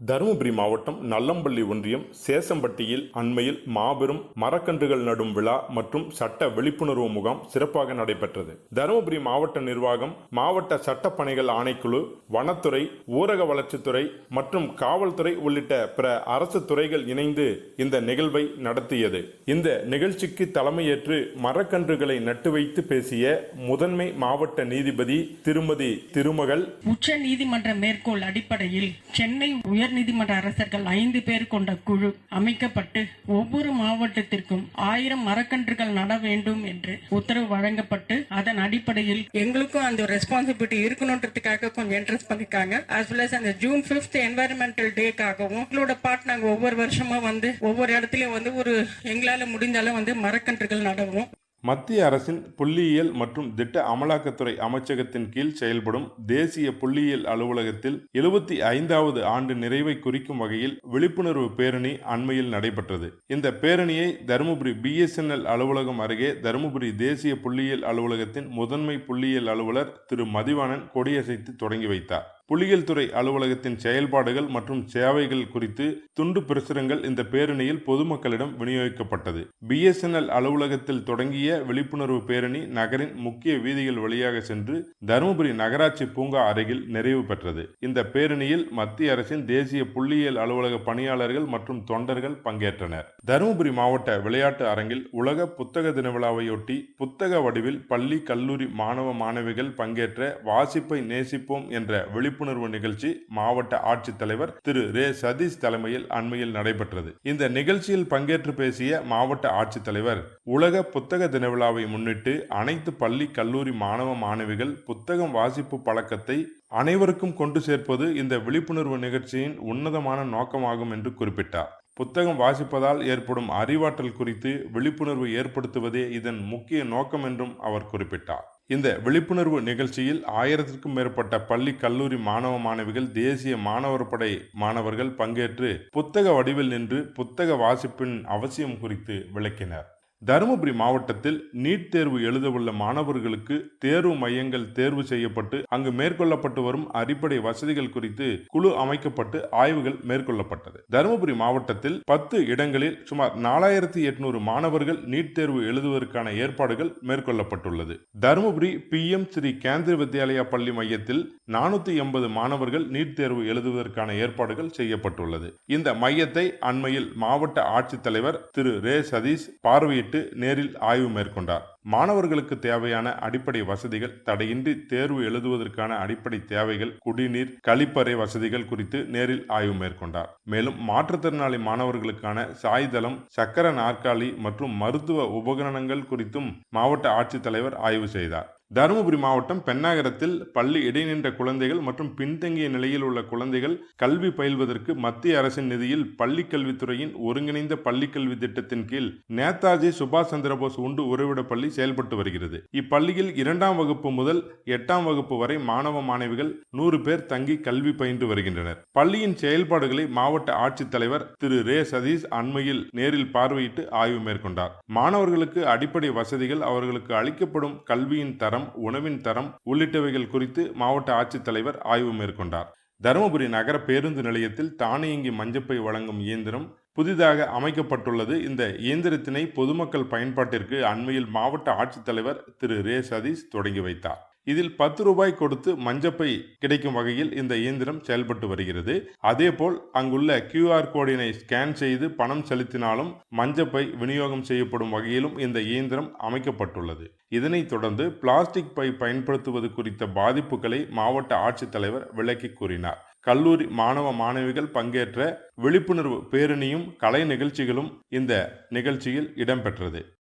தருமபுரி மாவட்டம் நல்லம்பள்ளி ஒன்றியம் சேசம்பட்டியில் அண்மையில் மாபெரும் மரக்கன்றுகள் நடும் விழா மற்றும் சட்ட விழிப்புணர்வு முகாம் சிறப்பாக நடைபெற்றது. தருமபுரி மாவட்ட நிர்வாகம் மாவட்ட சட்டப்பணிகள் ஆணைக்குழு வனத்துறை ஊரக வளர்ச்சித்துறை மற்றும் காவல்துறை உள்ளிட்ட பிற அரசு துறைகள் இணைந்து இந்த நிகழ்வை நடத்தியது. இந்த நிகழ்ச்சிக்கு தலைமையேற்று மரக்கன்றுகளை நட்டு வைத்து பேசிய முதன்மை மாவட்ட நீதிபதி திருமதி திருமகள் உச்ச நீதிமன்ற மேற்கோள் அடிப்படையில் சென்னை உயர்நீதிமன்ற அரசர்கள் ஐந்து பேர் கொண்ட குழு அமைக்கப்பட்டு ஒவ்வொரு மாவட்டத்திற்கும் ஆயிரம் மரக்கன்றுகள் நட வேண்டும் என்று உத்தரவு வழங்கப்பட்டு அதன் அடிப்படையில் எங்களுக்கும் அந்த ரெஸ்பான்சிபிலிட்டி இருக்கணுன்றதுக்காக கொஞ்சம் இன்ட்ரெஸ்ட் பண்ணிருக்காங்க அஸ் வெல் அஸ் அந்த ஜூன் பிப்த் என்வாயர்மெண்டல் டேக்காகவும் எங்களோட பார்ட் நாங்க ஒவ்வொரு வருஷமா வந்து ஒவ்வொரு இடத்துலயும் வந்து ஒரு எங்களால முடிஞ்சாலும் வந்து மரக்கன்றுகள் நடவும். மத்திய அரசின் புள்ளியியல் மற்றும் திட்ட அமலாக்கத்துறை அமைச்சகத்தின் கீழ் செயல்படும் தேசிய புள்ளியியல் அலுவலகத்தில் எழுபத்தி ஐந்தாவது ஆண்டு நிறைவை குறிக்கும் வகையில் விழிப்புணர்வு பேரணி அண்மையில் நடைபெற்றது. இந்த பேரணியை தருமபுரி பிஎஸ்என்எல் அலுவலகம் அருகே தருமபுரி தேசிய புள்ளியியல் அலுவலகத்தின் முதன்மை புள்ளியியல் அலுவலர் திரு மதிவாணன் கொடியசைத்து தொடங்கி வைத்தார். புலிகள் துறை அலுவலகத்தின் செயல்பாடுகள் மற்றும் சேவைகள் குறித்து துண்டு பிரசுரங்கள் இந்த பேரணியில் பொதுமக்களிடம் விநியோகிக்கப்பட்டது. பிஎஸ்என்எல் அலுவலகத்தில் தொடங்கிய விழிப்புணர்வு பேரணி நகரின் முக்கிய வீதிகள் வழியாக சென்று தருமபுரி நகராட்சி பூங்கா அருகில் நிறைவு பெற்றது. இந்த பேரணியில் மத்திய அரசின் தேசிய புள்ளியியல் அலுவலக பணியாளர்கள் மற்றும் தொண்டர்கள் பங்கேற்றனர். தருமபுரி மாவட்ட விளையாட்டு அரங்கில் உலக புத்தக தின விழாவையொட்டி புத்தக வடிவில் பள்ளி கல்லூரி மாணவ மாணவிகள் பங்கேற்ற வாசிப்பை நேசிப்போம் என்ற விழிப்புணர்வு நிகழ்ச்சி மாவட்ட ஆட்சித்தலைவர் திரு. ரே. சதீஷ் தலைமையில் அண்மையில் நடைபெற்றது. இந்த நிகழ்ச்சியில் பங்கேற்று பேசிய மாவட்ட ஆட்சித்தலைவர் உலக புத்தக தின விழாவை முன்னிட்டு அனைத்து பள்ளி கல்லூரி மாணவ மாணவிகள் புத்தகம் வாசிப்பு பழக்கத்தை அனைவருக்கும் கொண்டு சேர்ப்பது இந்த விழிப்புணர்வு நிகழ்ச்சியின் உன்னதமான நோக்கமாகும் என்று குறிப்பிட்டார். புத்தகம் வாசிப்பதால் ஏற்படும் அறிவாற்றல் குறித்து விழிப்புணர்வு ஏற்படுத்துவதே இதன் முக்கிய நோக்கம் என்றும் அவர் குறிப்பிட்டார். இந்த விழிப்புணர்வு நிகழ்ச்சியில் ஆயிரத்திற்கும் மேற்பட்ட பள்ளி கல்லூரி மாணவ மாணவிகள் தேசிய மாணவர் படை மாணவர்கள் பங்கேற்று புத்தக வடிவில் நின்று புத்தக வாசிப்பின் அவசியம் குறித்து விளக்கினர். தருமபுரி மாவட்டத்தில் நீட் தேர்வு எழுதவுள்ள மாணவர்களுக்கு தேர்வு மையங்கள் தேர்வு செய்யப்பட்டு அங்கு மேற்கொள்ளப்பட்டு வரும் அடிப்படை வசதிகள் குறித்து குழு அமைக்கப்பட்டு ஆய்வுகள் மேற்கொள்ளப்பட்டது. தருமபுரி மாவட்டத்தில் பத்து இடங்களில் சுமார் நாலாயிரத்தி எட்நூறு மாணவர்கள் நீட் தேர்வு எழுதுவதற்கான ஏற்பாடுகள் மேற்கொள்ளப்பட்டுள்ளது. தருமபுரி பி எம் ஸ்ரீ கேந்திர வித்யாலயா பள்ளி மையத்தில் நானூத்தி எண்பது மாணவர்கள் நீட் தேர்வு எழுதுவதற்கான ஏற்பாடுகள் செய்யப்பட்டுள்ளது. இந்த மையத்தை அண்மையில் மாவட்ட ஆட்சித்தலைவர் திரு ரே. சதீஷ் பார்வையிட்டு நேரில் ஆய்வு மேற்கொண்டார். மாணவர்களுக்கு தேவையான அடிப்படை வசதிகள் தடையின்றி தேர்வு எழுதுவதற்கான அடிப்படை தேவைகள் குடிநீர் கழிப்பறை வசதிகள் குறித்து நேரில் ஆய்வு மேற்கொண்டார். மேலும் மாற்றுத்திறனாளி மாணவர்களுக்கான சாய்தளம் சக்கர நாற்காலி மற்றும் மருத்துவ உபகரணங்கள் குறித்தும் மாவட்ட ஆட்சித்தலைவர் ஆய்வு செய்தார். தருமபுரி மாவட்டம் பெண்ணாகரத்தில் பள்ளி இடைநின்ற குழந்தைகள் மற்றும் பின்தங்கிய நிலையில் உள்ள குழந்தைகள் கல்வி பயில்வதற்கு மத்திய அரசின் நிதியில் பள்ளிக் கல்வித்துறையின் ஒருங்கிணைந்த பள்ளிக்கல்வி திட்டத்தின் கீழ் நேதாஜி சுபாஷ் சந்திரபோஸ் உண்டு உறைவிட பள்ளி செயல்பட்டு வருகிறது. இப்பள்ளியில் இரண்டாம் வகுப்பு முதல் எட்டாம் வகுப்பு வரை மாணவ மாணவிகள் நூறு பேர் தங்கி கல்வி பயின்று வருகின்றனர். பள்ளியின் செயல்பாடுகளை மாவட்ட ஆட்சித்தலைவர் திரு ரே. சதீஷ் அண்மையில் நேரில் பார்வையிட்டு ஆய்வு மேற்கொண்டார். மாணவர்களுக்கு அடிப்படை வசதிகள் அவர்களுக்கு அளிக்கப்படும் கல்வியின் தரம் உணவின் தரம் உள்ளிட்டவைகள் குறித்து மாவட்ட ஆட்சித்தலைவர் ஆய்வு மேற்கொண்டார். தருமபுரி நகர பேருந்து நிலையத்தில் தானியங்கி மஞ்சப்பை வழங்கும் இயந்திரம் புதிதாக அமைக்கப்பட்டுள்ளது. இந்த இயந்திரத்தினை பொதுமக்கள் பயன்பாட்டிற்கு அண்மையில் மாவட்ட ஆட்சித்தலைவர் திரு ரே சதீஷ் தொடங்கி வைத்தார். இதில் பத்து ரூபாய் கொடுத்து மஞ்சப்பை கிடைக்கும் வகையில் இந்த இயந்திரம் செயல்பட்டு வருகிறது. அதேபோல் அங்குள்ள கியூஆர் கோடினை ஸ்கேன் செய்து பணம் செலுத்தினாலும் மஞ்சப்பை விநியோகம் செய்யப்படும் வகையிலும் இந்த இயந்திரம் அமைக்கப்பட்டுள்ளது. இதனைத் தொடர்ந்து பிளாஸ்டிக் பை பயன்படுத்துவது குறித்த பாதிப்புகளை மாவட்ட ஆட்சித்தலைவர் விளக்கி கூறினார். கல்லூரி மாணவ மாணவிகள் பங்கேற்ற விழிப்புணர்வு பேரணியும் கலை நிகழ்ச்சிகளும் இந்த நிகழ்ச்சியில் இடம்பெற்றது.